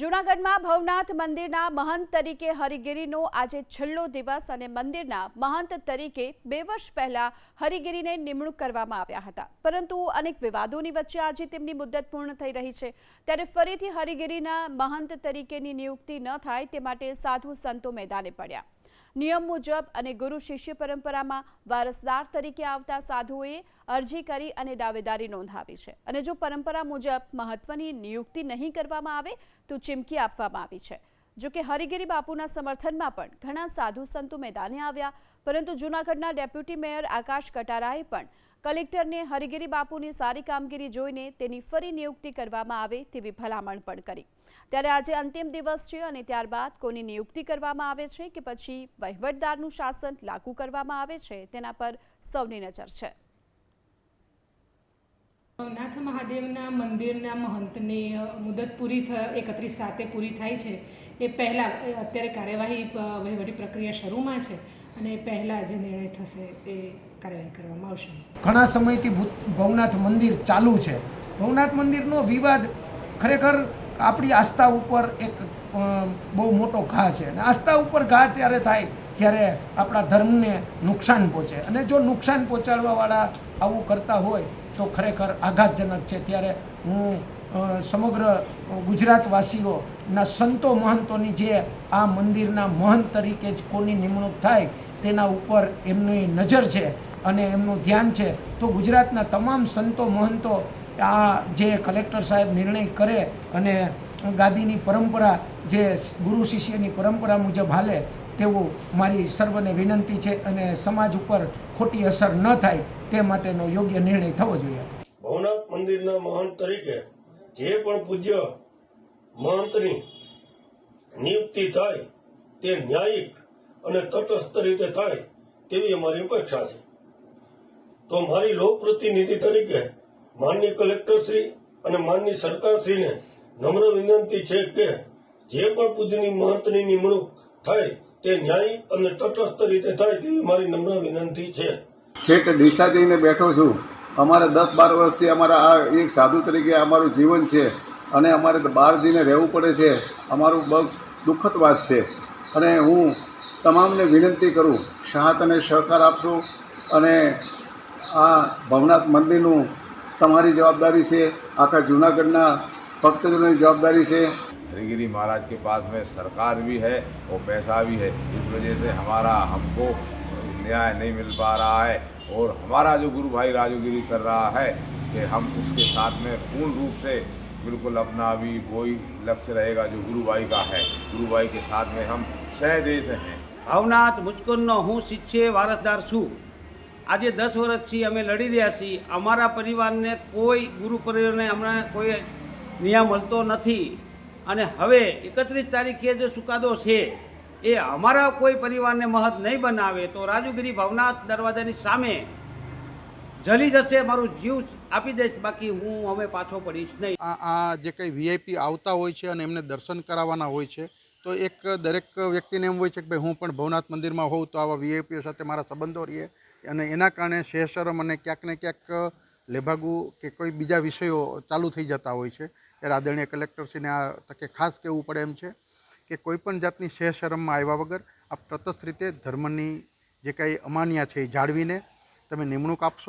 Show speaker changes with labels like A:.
A: જૂનાગઢમાં ભવનાથ મંદિરના મહંત તરીકે હરિગીરીનો આજે છેલ્લો દિવસ અને મંદિરના મહંત તરીકે બે વર્ષ પહેલા હરિગીરીને નિમણૂક કરવામાં આવ્યા હતા. પરંતુ અનેક વિવાદોની વચ્ચે આજે તેમની મુદ્દત પૂર્ણ થઈ રહી છે. ત્યારે ફરીથી હરિગીરીના મહંત તરીકેની નિયુક્તિ ન થાય તે માટે સાધુ સંતો મેદાને પડ્યા. નિયમ મુજબ અને ગુરુ શિષ્ય પરંપરામાં વારસદાર તરીકે આવતા સાધુઓએ અરજી કરી અને દાવેદારી નોંધાવી છે. અને જો પરંપરા મુજબ મહત્વની નિયુક્તિ નહીં કરવામાં આવે, તો ચીમકી આપવામાં આવી છે. જો કે હરિગીરી બાપુના સમર્થનમાં પણ ઘણા સાધુ સંતો મેદાને આવ્યા, પરંતુ જૂનાગઢના ડેપ્યુટી મેયર આકાશ કટારાએ પણ કલેક્ટરને હરિગીરી બાપુની સારી કામગીરી જોઈને તેની ફરી નિયુક્તિ કરવામાં આવે તેવી ભલામણ પણ કરી. ત્યારે આજે અંતિમ દિવસ છે અને ત્યારબાદ કોની નિયુક્તિ કરવામાં આવે છે કે પછી વહીવટદારનું શાસન લાગુ કરવામાં આવે છે તેના પર સૌની નજર છે.
B: નાથ મહાદેવના મંદિરના મહંતની મુદત પૂરી એકત્રીસ સાતે પૂરી થાય છે. એ પહેલાં અત્યારે કાર્યવાહી વહીવટી પ્રક્રિયા શરૂમાં છે અને પહેલાં જે નિર્ણય થશે એ કાર્યવાહી કરવામાં આવશે.
C: ઘણા સમયથી ભવનાથ મંદિર ચાલુ છે. ભવનાથ મંદિરનો વિવાદ ખરેખર આપણી આસ્થા ઉપર એક બહુ મોટો ઘા છે. અને આસ્થા ઉપર ઘા ત્યારે થાય, ત્યારે આપણા ધર્મને નુકસાન પહોંચે. અને જો નુકસાન પહોંચાડવાવાળા આવું કરતા હોય તો ખરેખર આઘાતજનક છે. ત્યારે હું સમગ્ર ગુજરાતવાસીઓના સંતો મહંતોની જે આ મંદિરના મહંત તરીકે જ કોની નિમણૂક થાય તેના ઉપર એમની નજર છે અને એમનું ધ્યાન છે. તો ગુજરાતના તમામ સંતો મહંતો આ જે કલેક્ટર સાહેબ નિર્ણય કરે અને ગાદીની પરંપરા જે ગુરુ શિષ્યની પરંપરા મુજબ હાલે તેવું મારી સર્વને વિનંતી છે અને સમાજ ઉપર ખોટી અસર ન થાય તે માટેનો યોગ્ય નિર્ણય થવો જોઈએ.
D: ભવનાથ મંદિરના મહંત તરીકે જે પણ પૂજ્ય મહંતની નિયુક્તિ થાય, તે ન્યાયિક અને તટસ્થ રીતે થાય તેવી અમારી અપેક્ષા છે. તો મારી લોકપ્રતિનિધિ તરીકે માનની કલેક્ટરશ્રી અને માનની સરકારશ્રીને નમ્ર વિનંતી છે કે જે પણ પૂજ્યની મહંતની નિમણૂક થાય તે ન્યાયિક અને તટસ્થ રીતે થાય તેવી મારી નમ્ર વિનંતી છે.
E: છેક ડીસા જઈને બેઠો છું, અમારે દસ બાર વર્ષથી અમારા આ એક સાધુ તરીકે અમારું જીવન છે અને અમારે બહાર જઈને રહેવું પડે છે. અમારું બહુ દુઃખદ વાત છે. અને હું તમામને વિનંતી કરું, સાથ અને સહકાર આપશો અને આ ભવનાથ મંદિરનું તમારી જવાબદારી છે, આખા જૂનાગઢના ભક્તજનોની જવાબદારી છે.
F: हरिगिरी महाराज के पास में सरकार भी है और पैसा भी है इस वजह से हमारा हमको न्याय नहीं मिल पा रहा है और हमारा जो गुरु भाई राजूगिरी कर रहा है कि हम उसके साथ में पूर्ण रूप से बिल्कुल अपना भी वही लक्ष्य रहेगा जो गुरु भाई का है गुरु भाई के साथ में हम सहदेश हैं
G: ભાવનાથ મુચકુંદનો હું શિષ્ય વારસદાર છું આજે દસ વર્ષથી અમે લડી રહ્યા છીએ અમારા પરિવારને કોઈ ગુરુ પરિવારને હમણાં કોઈ ન્યાય મળતો નથી અને હવે એકત્રીસ તારીખે જે ચુકાદો છે, એ અમારા કોઈ પરિવારને મહત નહીં બનાવે, તો રાજુગીરી ભવનાથ દરવાજાની સામે જલી જશે, મારું જીવ આપી દઈશ, બાકી હું અમે પાછો પડીશ નહીં.
H: આ જે કંઈ વીઆઈપી આવતા હોય છે અને એમને દર્શન કરાવવાના હોય છે, તો એક દરેક વ્યક્તિને એમ હોય છે કે ભાઈ હું પણ ભવનાથ મંદિરમાં હોઉં, તો આવા વીઆઈપીઓ સાથે મારા સંબંધો રહીએ. અને એના કારણે શેષરમ અને ક્યાંક ને ક્યાંક લેભાગુ કે કોઈ બીજા વિષયો ચાલુ થઈ જતા હોય છે, ત્યારે આદરણીય કલેક્ટરશ્રીને આ તકે ખાસ કહેવું પડે એમ છે કે કોઈ પણ જાતની શરમમાં આવ્યા વગર આપ તટસ્થ રીતે ધર્મની જે કાંઈ અમાન્યા છે એ જાળવીને તમે નિમણૂક આપશો.